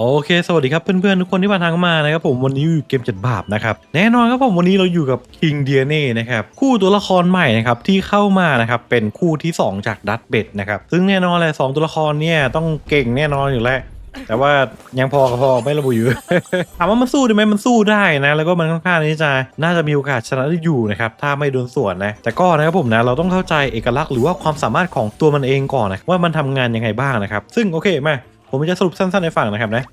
โอเค สวัสดีครับเพื่อนๆทุกคนที่มาทางมานะครับผมวันนี้อยู่เกมจัดบาปนะครับแน่นอนครับผมวันนี้เราอยู่กับคิงเดียเน่นะครับคู่ตัวละครใหม่นะครับที่เข้ามานะครับเป็นคู่ที่ 2 จากดัตเบดนะครับซึ่งแน่นอนเลยสองตัวละครเนี่ยต้องเก่งแน่นอนอยู่แล้วแต่ว่ายังพอกับพอไม่ระบุอยู่ถามว่ามันสู้ได้ไหมมันสู้ได้นะ แล้วก็มันค่อนข้างที่จะน่าจะมีโอกาสชนะได้อยู่นะครับถ้าไม่โดนส่วนนะ แต่ก็นะครับผมนะเราต้องเข้าใจเอกลักษณ์หรือว่าความสามารถของตัวมันเองก่อนนะว่ามันทำงานยังไงบ้างนะครับ ซึ่งโอเคมา ผมจะสรุปสั้นๆในฝั่งนะครับนะ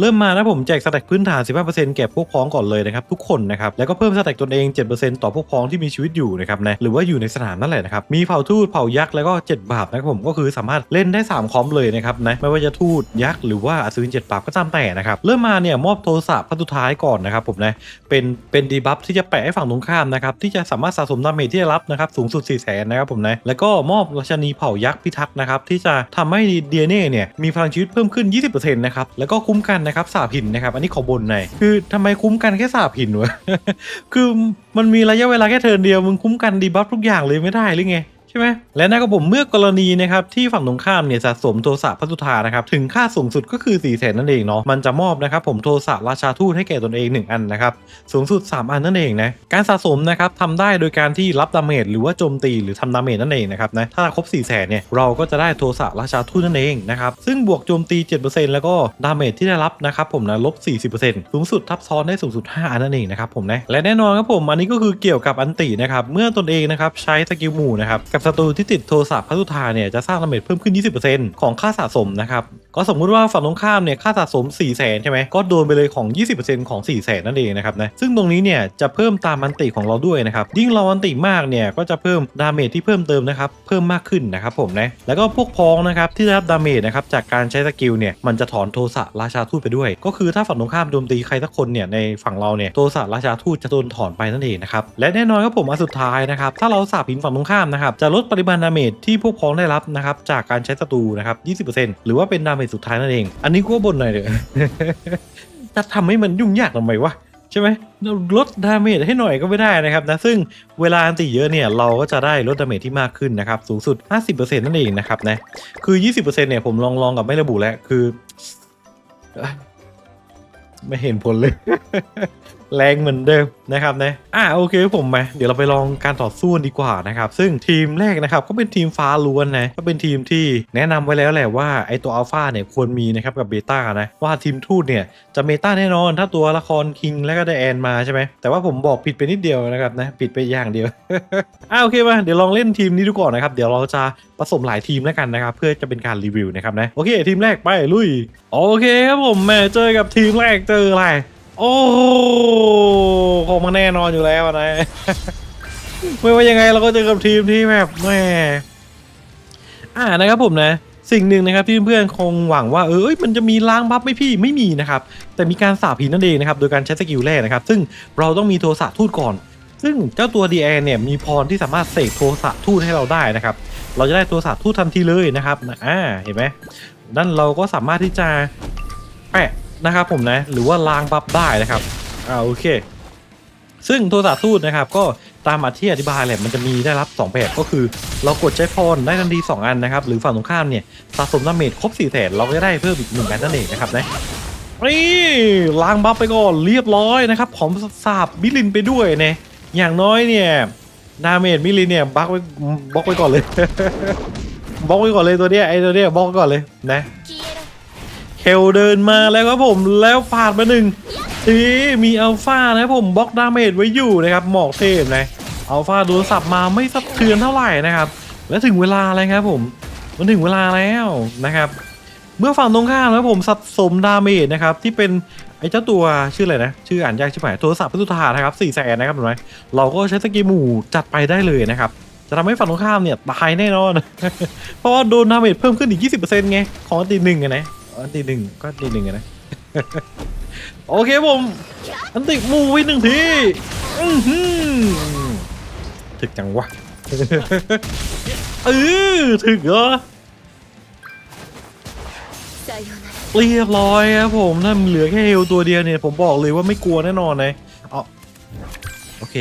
เริ่มมานะผมแจกสแต็กพื้นฐาน 15%แก่พวกพ้องก่อนเลยนะครับทุกคนนะครับแล้วก็เพิ่มสแต็กตนเอง 7%ต่อพวกพ้องที่มีชีวิตอยู่นะครับนะหรือว่าอยู่ในสนามนั่นแหละนะครับมีเผ่าทูตเผ่ายักษ์แล้วก็ 7 บาปนะครับผมก็คือสามารถเล่นได้ 3 คอมเลยนะครับนะไม่ว่าจะทูตยักษ์หรือว่าอัศวิน7บาปก็ตามแต่นะครับเริ่มมาเนี่ยมอบโทรศัพท์พันสุดท้ายก่อนนะครับผมนะเป็นเป็นดีบัฟที่จะแปะให้ฝั่งตรงข้ามนะครับที่จะสามารถสะสมดาเมจที่ได้รับนะครับสูงสุด 4 0 0 0 0นะครับผมนะแล้วก็มอบราชนีเผ่ายักษ์พิทักษ์นะครับที่จะทำให้เดียเน่เนี่ยมีพลังชีวิตเพิ่มขึ้น 20%นะครับแล้วก็คุ้มกันนะครับสาบหินนะครับ อันนี้ขอบนหน่อยคือทำไมคุ้มกันแค่สาบหินวะคือมันมีระยะเวลาแค่เทินเดียวมึงคุ้มกันดีบัฟทุกอย่างเลยไม่ได้หรือไง ใช่ไหมและนะครับผมเมื่อกรณีนะครับที่ฝั่งตรงข้ามเนี่ยสะสมโทสะพัตุธานะครับถึงค่าสูงสุดก็คือ4ี่แสนนั่นเองเนาะมันจะมอบนะครับผมโทสะราชาทูตให้แก่ตนเอง 1 อันนะครับสูงสุด 3 อันนั่นเองนะการสะสมนะครับทำได้โดยการที่รับดาเมจหรือว่าโจมตีหรือทำดาเมจนั่นเองนะครับนะถ้าครบ4ี่แสนเนี่ยเราก็จะได้โทสะราชาทูตนั่นเองนะครับซึ่งบวกโจมตี 7%แล้วก็ดาเมจที่ได้รับนะครับผมนะลบ 40%สูงสุดทับซ้อนได้สูงสุด 5 อันนั่นเองนะครับผมนะและแน่นอนครับผมอันนี้ก็คือเกี่ยวกับอันตินะครับเมื่อตนเองนะครับใช้สกิลหมู่นะครับกบศัตรูที่ติดโทรศัพท์พัทุธาเนี่ยจะสร้างดาเมจเพิ่มขึ้น 20%ของค่าสะสมนะครับก็สมมุติว่าฝั่งตรงข้ามเนี่ยค่าสะสม 4 0 0 0 0 0ใช่ไหมก็โดนไปเลยของ 20%ของ 4 0 0 0 0 0นั่นเองนะครับนะซึ่งตรงนี้เนี่ยจะเพิ่มตามอันติของเราด้วยนะครับยิ่งเราอันติมากเนี่ยก็จะเพิ่มดาเมจที่เพิ่มเติมนะครับเพิ่มมากขึ้นนะครับผมนะแล้วก็พวกพ้องนะครับที่ได้รับดาเมจนะครับจากการใช้สกิลเนี่ยมันจะถอนโทสะราชาทูตไปด้วย ก็คือถ้าฝั่งตรงข้ามโจมตีใครสักคนเนี่ยในฝั่งเราเนี่ยโทสะราชาทูตจะโดนถอนไปนั่นเองนะครับและแน่นอนครับผมอันสุดท้ายนะครับถ้าเราสาบหินฝั่งตรงข้ามนะครับจะลดปริมาณดาเมจที่พวกพ้องได้รับนะครับจากการใช้ศัตรูนะครับ 20%หรือว่าเป็นดาเมจสุดท้ายนั่นเอง อันนี้ก็บนหน่อยเถอะจะทำให้มันยุ่งยากทำไมวะใช่ไหมลดดาเมจให้หน่อยก็ไม่ได้นะครับนะซึ่งเวลาอันติเยอะเนี่ยเราก็จะได้ลดดาเมจที่มากขึ้นนะครับสูงสุด 50%นั่นเองนะครับนะคือ 20%เนี่ยผมลองลองกับไม่ระบุแล้วคือ ไม่เห็นผลเลย แรงเหมือนเดิมนะครับนะอะโอเคผมมาเดี๋ยวเราไปลองการต่อสู้ดีกว่านะครับซึ่งทีมแรกนะครับก็เป็นทีมฟ้าล้วนนะก็เป็นทีมที่แนะนำไว้แล้วแหละว่าไอตัวอัลฟาเนี่ยควรมีนะครับกับเบต้านะว่าทีมทูตเนี่ยจะเมตาแน่นอนถ้าตัวละครคิงและก็ไดแอนมาใช่ไหมแต่ว่าผมบอกผิดไปนิดเดียวนะครับนะผิดไปอย่างเดียวอะโอเคมาเดี๋ยวลองเล่นทีมนี้ดูก่อนนะครับเดี๋ยวเราจะผสมหลายทีมแล้วกันนะครับเพื่อจะเป็นการรีวิวนะครับนะโอเคทีมแรกไปลุยโอเคครับผมแม่เจอกับทีมแรกเจออะไร โอ้คงมาแน่นอนอยู่แล้วนะ ไม่ว่ายังไงเราก็เจอกับทีมที่แบบแม่อ่านะครับผมนะ สิ่งหนึ่งนะครับที่เพื่อนๆคงหวังว่าเออเอ้ยมันจะมีล้างบัฟไหม่พี่ไม่มีนะครับ แต่มีการสาบหินนั่นเองนะครับ โดยการใช้สกิลแรกนะครับ ซึ่งเราต้องมีโทสะทูตก่อน ซึ่งเจ้าตัว d ีแอเนี่ยมีพรที่สามารถเสกโทสะทูตให้เราได้นะครับ เราจะได้โทสะทูตทันทีเลยนะครับอ่าเห็นไหมนั่นเราก็สามารถที่จะแปะ นะครับผมนะหรือว่าล้างบัฟได้นะครับอ่าโอเค ซึ่งโทรศัพท์ทูตนะครับก็ตามอธิอธิบายแหละมันจะมีได้รับ 2 แบบก็คือ เรากดใช้พรได้ทันที 2 อันนะครับ หรือฝั่งตรงข้ามเนี่ยสะสมดาเมจครบ4ี่แสนเราก็จะได้เพิ่มอีกหนึ่งอันนั่นเองนะครับนะนี่ล้างบัฟไปก่อนเรียบร้อยนะครับผมสาบมิลินไปด้วยเนี่ยอย่างน้อยเนี่ยดาเมจมิลินเนี่ยบล็อกไว้บล็อกไว้ก่อนเลยบล็อกไว้ก่อนเลยตัวเนี้ยไอ้ตัวเนี้ยบล็อกก่อนเลยนะ เคลเดินมาแล้วครับผมแล้วปาดมาหนึ่งทีมีอัลฟานะครับผมบล็อกดาเมจไว้อยู่นะครับหมอกเทพนะอัลฟาโดนสับมาไม่สะเทือนเท่าไหร่นะครับ และถึงเวลาแล้วครับผมมันถึงเวลาแล้วนะครับ เมื่อฝั่งตรงข้ามแล้วผมสะสมดาเมจนะครับที่เป็นไอ้เจ้าตัวชื่ออะไรนะ ชื่ออ่านยากใช่ไหมโทรศัพท์พัทุธานะครับสี่แสนนะครับเห็นไหมเราก็ใช้สกิลหมู่จัดไปได้เลยนะครับ จะทำให้ฝั่งตรงข้ามเนี่ยตายแน่นอน เพราะว่าโดนดาเมจเพิ่มขึ้นอีก 20%ไง ของอันตีหนึ่งไงนะ อันตีหนึ่งก็อันตีหนึ่งไงนะ โอเคผม อันติมูไว้หนึ่งทีอื้อหือถึกจังวะ เออถึกเหรอ さよなら เรียบร้อยครับผมถ้าเหลือแค่เฮลตัวเดียวเนี่ย ผมบอกเลยว่าไม่กลัวแน่นอนเลยเอาโอเค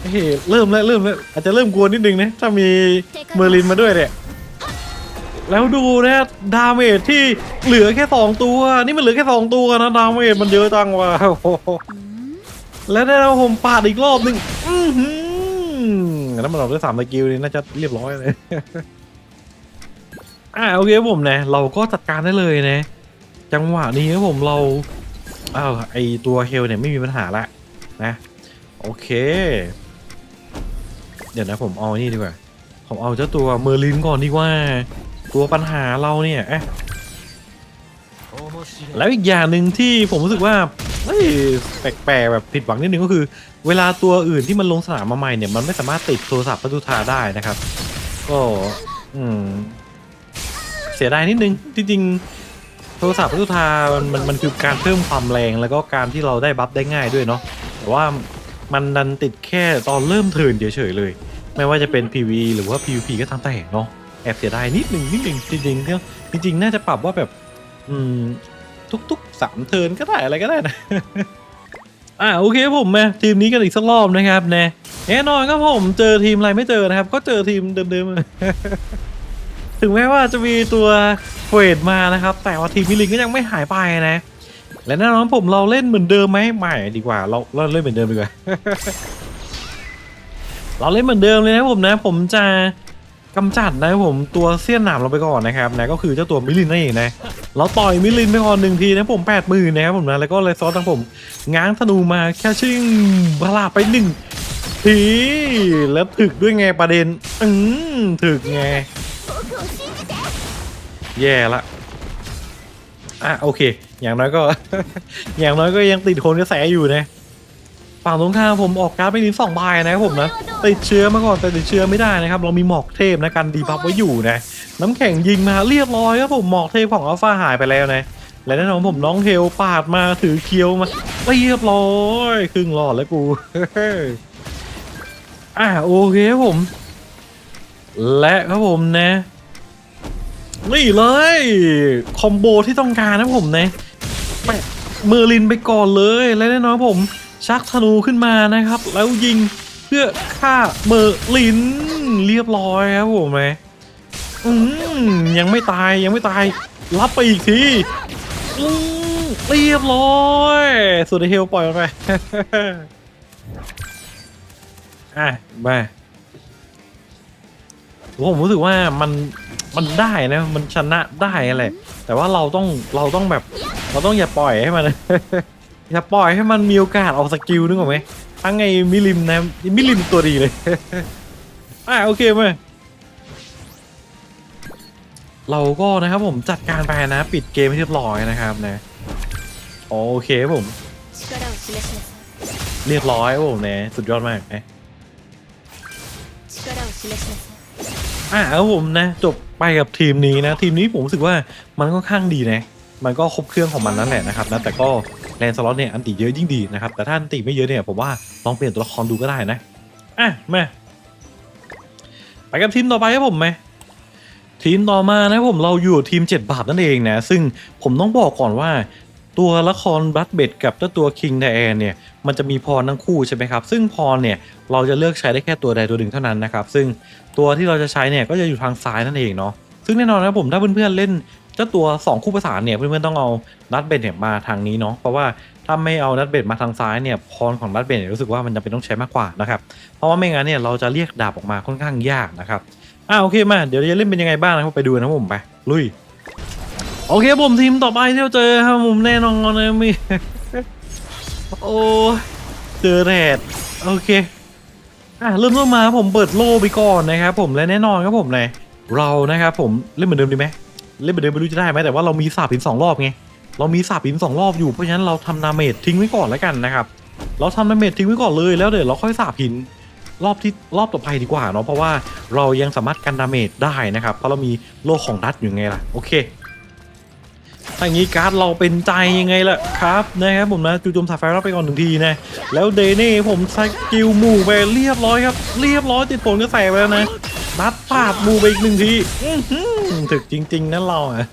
โอเคเริ่มแล้วเริ่มแล้วอาจจะเริ่มกลัวนิดนึงนะ ถ้ามีเมอร์ลินมาด้วยเนี่ย เ แล้วดูนะดาเมจที่เหลือแค่สองตัว นี่มันเหลือแค่สองตัวนะดาเมจมันเยอะจังว่ะแล้วได้แล้วผมปาดอีกรอบหนึ่งอือหือแล้วมันออกด้วยสามสกิลนี่น่าจะเรียบร้อยเลยอ่าโอเคผมนะ เราก็จัดการได้เลยนะ จังหวะนี้ครับผมเราอ้าวไอตัวเฮลเนี่ยไม่มีปัญหาละนะ โอเค เดี๋ยวนะผมเอานี่ดีกว่า ผมเอาเจ้าตัวเมอร์ลินก่อนดีกว่า ตัวปัญหาเราเนี่ย แล้วอีกอย่างหนึ่งที่ผมรู้สึกว่าแปลกๆแบบผิดหวังนิดนึงก็คือ เวลาตัวอื่นที่มันลงสนามมาใหม่เนี่ย มันไม่สามารถติดโทรศัพท์พัตุธาได้นะครับ ก็อืมเสียดายนิดนึงที่จริงโทรศัพท์พัตุธามันมันมันคือการเพิ่มความแรงแล้วก็การที่เราได้บัฟได้ง่ายด้วยเนาะแต่ว่ามันดันติดแค่ตอนเริ่มเทินเฉยๆเลย ไม่ว่าจะเป็น PV หรือว่า PVP ก็ตามแต่เนาะ แอบเสียดายนิดหนึ่งนิดหนึ่งจริงๆเนี่ยจริง ๆ น่าจะปรับว่าแบบ อืม ทุกๆสามเทิร์นก็ได้อะไรก็ได้นะ อ่าโอเคผมมาทีมนี้กันอีกสักรอบนะครับนะแน่นอนครับผมเจอทีมอะไรไม่เจอนะครับ ก็เจอทีมเดิมๆ ถึงแม้ว่าจะมีตัวเฟดมานะครับ แต่ว่าทีมมิลิงก็ยังไม่หายไปนะ และแน่นอนผมเราเล่นเหมือนเดิมไหมไม่ดีกว่า เราเราเล่นเหมือนเดิมดีกว่า เราเล่นเหมือนเดิมเลยนะผมนะ ผมจะ กำจัดนะครับผมตัวเสี้ยนหนามเราไปก่อนนะครับนะก็คือเจ้าตัวมิลินนั่นเองนะเราต่อยมิลินไปก่อนหนึ่งทีนะผมแปดหมื่นนะครับผมนะแล้วก็เลยซอสทั้งผม ง้างธนูมาแค่ชิ่งพลาไปหนึ่งทีแล้วถึกด้วยไงประเด็น อืมถึกไง แย่ละอะโอเค อย่างน้อยก็ อย่างน้อยก็ยังติดโคนกระแสอยู่นะ ฝั่งตรงข้ามผมออกการ์ดไปนิดสองใบนะครับผมนะติดเชื้อมาก่อนแต่ติดเชื้อไม่ได้นะครับ เรามีหมอกเทพนะกันดีบัฟไว้อยู่นะ น้ำแข็งยิงมาเรียบร้อยครับผมหมอกเทพของอัลฟาหายไปแล้วนะและแน่นอนผมน้องเทลปาดมาถือเคียวมาเรียบร้อยครึ่งหลอดแล้วกูอะโอเคครับผม และครับผมนะนี่เลย คอมโบที่ต้องการนะผมนะแปะเมอร์ลินไปก่อนเลยและแน่นอนผม ชักธนูขึ้นมานะครับ แล้วยิงเพื่อฆ่าเมอร์ลินเรียบร้อยครับผมไหมอืมยังไม่ตายยังไม่ตาย รับไปอีกทีอืมเรียบร้อยสุดเฮลปล่อยมันไปอะมาผมรู้สึกว่ามันมันได้นะ มันชนะได้อะไรแต่ว่าเราต้องเราต้องแบบ เราต้องอย่าปล่อยให้มัน จะปล่อยให้มันมีโอกาสออกสกิลนึกออกไหมทั้งไงมิลิมนะมิลิมตัวดีเลย อ่าโอเคไหมเราก็นะครับผมจัดการไปนะ ปิดเกมให้เรียบร้อยนะครับนะ โอเคผม เรียบร้อยผมนะสุดยอดมากนะอะครัผมนะ จบไปกับทีมนี้นะ ทีมนี้ผมรู้สึกว่ามันก็ข้างดีนะ มันก็ครบเครื่องของมันนั่นแหละนะครับนะแต่ก็ แลนสล็อตเนี่ยอันติเยอะยิ่งดีนะครับแต่ถ้าอันติไม่เยอะเนี่ยผมว่าลองเปลี่ยนตัวละครดูก็ได้นะอะมาไปกับทีมต่อไปครับผมไหมทีมต่อมานะผมเราอยู่ทีม 7 บาทนั่นเองนะ ซึ่งผมต้องบอกก่อนว่า ตัวละครบัตเบดกับตัวคิงไดแอนเนี่ยมันจะมีพรทั้งคู่ใช่ไหมครับ ซึ่งพรเนี่ยเราจะเลือกใช้ได้แค่ตัวใดตัวหนึ่งเท่านั้นนะครับ ซึ่งตัวที่เราจะใช้เนี่ยก็จะอยู่ทางซ้ายนั่นเองเนาะซึ่งแน่นอนนะผมถ้าเพื่อนๆเล่น เจ้าตัว2คู่ประสานเนี่ยเพื่อนๆต้องเอานัดเบดเนี่ยมาทางนี้เนาะเพราะว่าถ้าไม่เอานัดเบดมาทางซ้ายเนี่ยพรของนัดเบดเนี่ยรู้สึกว่ามันจะเป็นต้องใช้มากกว่านะครับเพราะว่าไม่งั้นเนี่ยเราจะเรียกดาบออกมาค่อนข้างยากนะครับอ่าโอเคมาเดี๋ยวจะเล่นเป็นยังไงบ้างนะครับไปดูนะผมไปลุยโอเคผมทีมต่อไปที่เราเจอครับผมแน่นอนนะมีโอ้เจอแรดโอเคอะเริ่มต้นมาผมเปิดโล่ไปก่อนนะครับผมและแน่นอนครับผมเลยเรานะครับผมเล่นเหมือนเดิมดีไหม เล่นเหมือนเดิมไม่รู้จะได้ไหมแต่ว่าเรามีสาบหินสองรอบไงเรามีสาบหินสองรอบอยู่เพราะฉะนั้นเราทำดาเมจทิ้งไว้ก่อนแล้วกันนะครับเราทำดาเมจทิ้งไว้ก่อนเลยแล้วเดี๋ยวเราค่อยสาบหินรอบที่รอบต่อไปดีกว่าเนาะเพราะว่าเรายังสามารถกันดาเมจได้นะครับเพราะเรามีโล่ของดัตอยู่ไงล่ะโอเคถ้าอย่างนี้การ์ดเราเป็นใจยังไงล่ะครับนะครับผมนะจูจมสายไฟรับไปก่อนหนึ่งทีนะแล้วเดเน่ผมสกิลหมู่ไปเรียบร้อยครับ เรียบร้อยติดผลกระแสไปแล้วนะ นัดปาดมูไปอีกหนึ่งทีถึกจริง ๆ นั่นเราอะ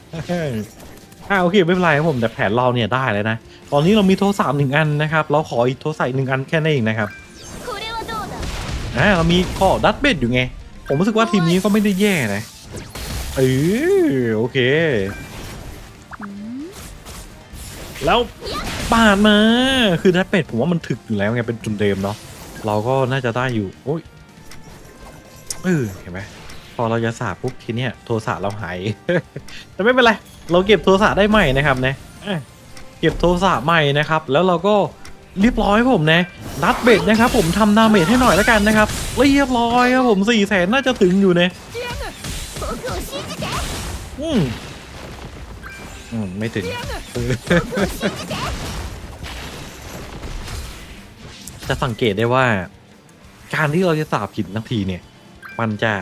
โอเคไม่เป็นไรครับผมแต่แผนเราเนี่ยได้เลยนะ ตอนนี้เรามีโทรศัพท์หนึ่งอันนะครับ เราขออีกโทรศัพท์หนึ่งอันแค่นั้นเองนะครับอ่เรามีข้อดัดเบ็ดอยู่ไง ผมรู้สึกว่าทีมนี้ก็ไม่ได้แย่นะเออโอเค แล้วปาดมาคือดัดเบ็ดผมว่ามันถึกอยู่แล้วไงเป็นจุดเดิมเนาะเราก็น่าจะได้อยู่โอ้ย เออเห็นไหมพอเราจะสาปุ๊บทีเนี้ยโทสะเราหาย แต่ไม่เป็นไร เราเก็บโทสะได้ใหม่นะครับเนะเก็บโทสะใหม่นะครับ แล้วเราก็เรียบร้อยผมนะนัดเบ็ดนะครับ ผมทำนาเมจให้หน่อยแล้วกันนะครับเรียบร้อยครับผมสี่แสนน่าจะถึงอยู่เนี่ยอืมอืมไม่ถึงจะสังเกตได้ว่า การที่เราจะสาบผิดทันทีเนี่ย มันจะ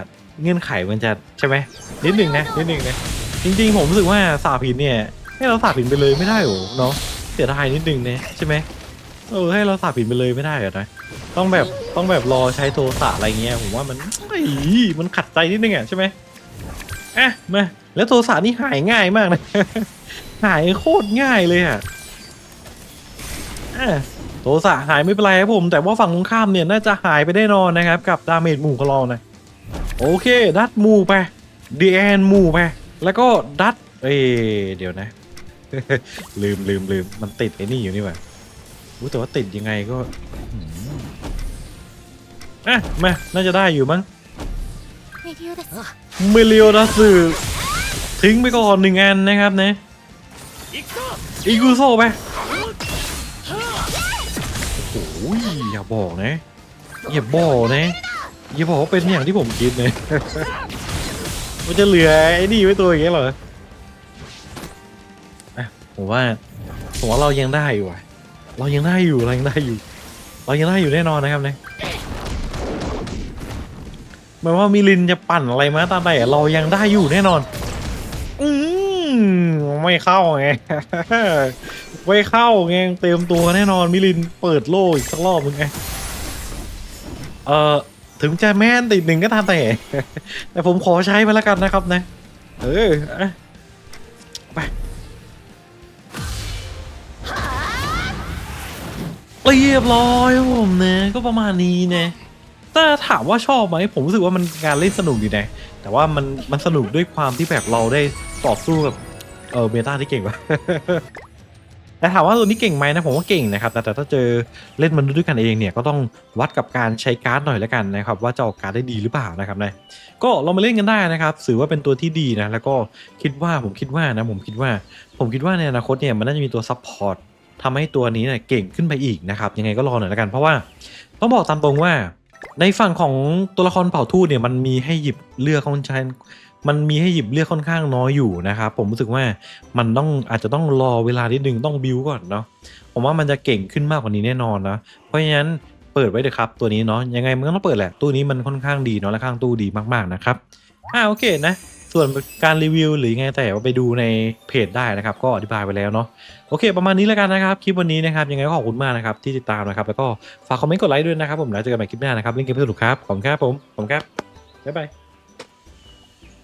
เงื่อนไขมันจะใช่ไหมนิดหนึ่งนะนิดหนึ่งนะจริงๆ ผมรู้สึกว่าสาบผิดเนี่ย ให้เราสาบผิดไปเลยไม่ได้หรอเนาะเสียดายนิดหนึ่งนะใช่ไหมเออให้เราสาบผิดไปเลยไม่ได้เหรอนะต้องแบบต้องแบบรอใช้โทรศัพท์อะไรเงี้ยผมว่ามันเฮ้ยมันขัดใจนิดนึงอะใช่ไหมอะมาแล้วโทรศัพท์นี่หายง่ายมากนะหายโคตรง่ายเลยอะอะโทรศัพท์หายไม่เป็นไรครับผม แต่ว่าฝั่งตรงข้ามเนี่ยน่าจะหายไปแน่นอนนะครับ กับดาเมจหมู่ของเรานะ โอเค ดัดมูไปดีแอนมูไปแล้วก็ดัดเอ้เดี๋ยวนะ ลืมลืมลืมมันติดไอ้นี่อยู่นี่หว่าอู้แต่ว่าติดยังไงก็อะมาน่าจะได้อยู่มั้งเมลียอดัสทิ้งไปก่อนหนึ่งแอนนะครับเนะอีกูโซไปโอ้ยอย่าบอกนะอย่าบอกนะ อย่าบอกว่าเป็นอย่างที่ผมคิดนะมันจะเหลือไอ้นี่ไว้ตัวอย่างเงี้ยเหรออะผมว่าผมว่าเรายังได้อยู่ว่ะเรายังได้อยู่เรายังได้อยู่ เรายังได้อยู่แน่นอนนะครับเนี่ยหมายว่ามิลินจะปั่นอะไรมาตามใดอะเรายังได้อยู่แน่นอน อืมไม่เข้าไง ไม่เข้าไงเต็มตัวแน่นอนมิลินเปิดโลกอีกสักรอบมึงไง เอ่อ ถึงจะแม่นติดหนึ่งก็ตามแต่ แต่ผมขอใช้ไปแล้วกันนะครับนะ เอออะไปเรียบร้อยผมนะ ก็ประมาณนี้นะแต่ถามว่าชอบไหมผมรู้สึกว่ามันงานเล่นสนุกดีนะ แต่ว่ามันมันสนุกด้วยความที่แบบเราได้ต่อสู้กับเออเมตาที่เก่งปะ แต่ถามว่าตัวนี้เก่งไหมนะผมว่าเก่งนะครับแต่ถ้าเจอเล่นมันด้วยกันเองเนี่ยก็ต้องวัดกับการใช้การ์ดหน่อยแล้วกันนะครับว่าจะออกการ์ดได้ดีหรือเปล่านะครับนะก็เรามาเล่นกันได้นะครับถือว่าเป็นตัวที่ดีนะแล้วก็คิดว่าผมคิดว่านะผมคิดว่า ผมคิดว่าในอนาคตเนี่ยมันน่าจะมีตัวซับพอร์ตทำให้ตัวนี้เนี่ยเก่งขึ้นไปอีกนะครับยังไงก็รอหน่อยแล้วกัน เพราะว่าต้องบอกตามตรงว่าในฝั่งของตัวละครเผ่าทูตเนี่ยมันมีให้หยิบเลือกค่อนข้าง มันมีให้หยิบเลือกค่อนข้างน้อยอยู่นะครับผมรู้สึกว่ามันต้องอาจจะต้องรอเวลานิดนึงต้องบิวก่อนเนาะผมว่ามันจะเก่งขึ้นมากกว่านี้แน่นอนนะเพราะฉะนั้นเปิดไว้เถอะครับ ตัวนี้เนาะยังไงมันก็ต้องเปิดแหละตู้นี้มันค่อนข้างดีเนาะและข้างตู้ดีมากๆนะครับอ่าโอเคนะ ส่วนการรีวิวหรือไงแต่ว่าไปดูในเพจได้นะครับ ก็อธิบายไปแล้วเนาะโอเค ประมาณนี้แล้วกันนะครับคลิปวันนี้นะครับยังไงก็ขอบคุณมากนะครับที่ติดตามนะครับ แล้วก็ฝากคอมเมนต์กดไลค์ด้วยนะครับผมแล้วเจอกันใหม่คลิปหน้านะครับเล่นเกมสนุกครับขอบคุณครับผมขอบคุณครับบ๊ายบาย